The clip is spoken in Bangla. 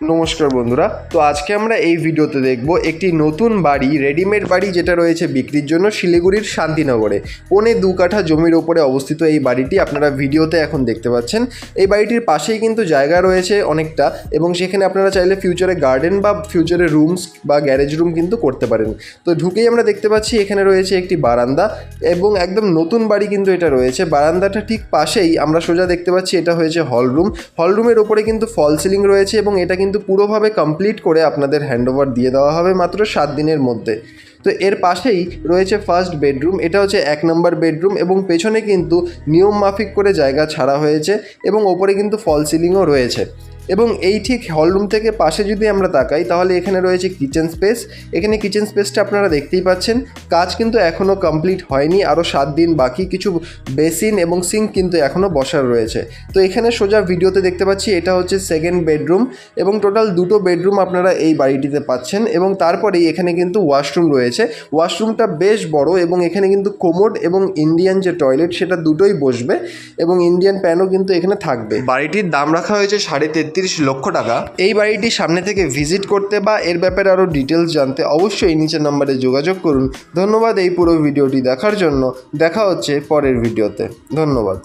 নমস্কার বন্ধুরা। তো আজকে আমরা এই ভিডিওতে দেখব একটি নতুন বাড়ি রেডিমেড বাড়ি যেটা রয়েছে বিক্রির জন্য শিলিগুড়ির শান্তিনগরে। পৌনে দু কাঠা জমির ওপরে অবস্থিত এই বাড়িটি আপনারা ভিডিওতে এখন দেখতে পাচ্ছেন। এই বাড়িটির পাশেই কিন্তু জায়গা রয়েছে অনেকটা এবং সেখানে আপনারা চাইলে ফিউচারে গার্ডেন বা ফিউচারে রুমস বা গ্যারেজ রুম কিন্তু করতে পারেন। তো ঢুকেই আমরা দেখতে পাচ্ছি এখানে রয়েছে একটি বারান্দা এবং একদম নতুন বাড়ি কিন্তু এটা রয়েছে। বারান্দাটা ঠিক পাশেই আমরা সোজা দেখতে পাচ্ছি এটা হয়েছে হল রুম হল রুমের ওপরে কিন্তু ফল সিলিং রয়েছে এবং এটা কিন্তু পুরোভাবে কমপ্লিট করে আপনাদের হ্যান্ডওভার দিয়ে দেওয়া হবে মাত্র সাত দিনের মধ্যে। তো এর পাশেই রয়েছে ফার্স্ট বেডরুম এটা হচ্ছে এক নম্বর বেডরুম এবং পেছনে কিন্তু নিয়ম মাফিক করে জায়গা ছাড়া হয়েছে এবং ওপরে কিন্তু ফল সিলিংও রয়েছে। এবং এই ঠিক হলরুম থেকে পাশে যদি আমরা তাকাই, তাহলে এখানে রয়েছে কিচেন স্পেস এখানে কিচেন স্পেসটা আপনারা দেখতেই পাচ্ছেন। কাজ কিন্তু এখনও কমপ্লিট হয়নি। আরও সাত দিন বাকি। কিছু বেসিন এবং সিঙ্ক কিন্তু এখনও বসার রয়েছে। তো এখানে সোজা ভিডিওতে দেখতে পাচ্ছি, এটা হচ্ছে সেকেন্ড বেডরুম এবং টোটাল দুটো বেডরুম আপনারা এই বাড়িটিতে পাচ্ছেন এবং তারপরেই এখানে কিন্তু ওয়াশরুম রয়েছে। ওয়াশরুমটা বেশ বড় এবং এখানে কিন্তু কোমোড এবং ইন্ডিয়ান যে টয়লেট সেটা দুটোই বসবে এবং ইন্ডিয়ান প্যানও কিন্তু এখানে থাকবে। বাড়িটির দাম রাখা হয়েছে সাড়ে তেত্রিশ লক্ষ টাকা। এই বাড়িটি সামনে থেকে ভিজিট করতে বা এর ব্যাপারে আরও ডিটেলস জানতে অবশ্যই নিচের নাম্বারে যোগাযোগ করুন। ধন্যবাদ এই পুরো ভিডিওটি দেখার জন্য। দেখা হচ্ছে পরের ভিডিওতে। ধন্যবাদ।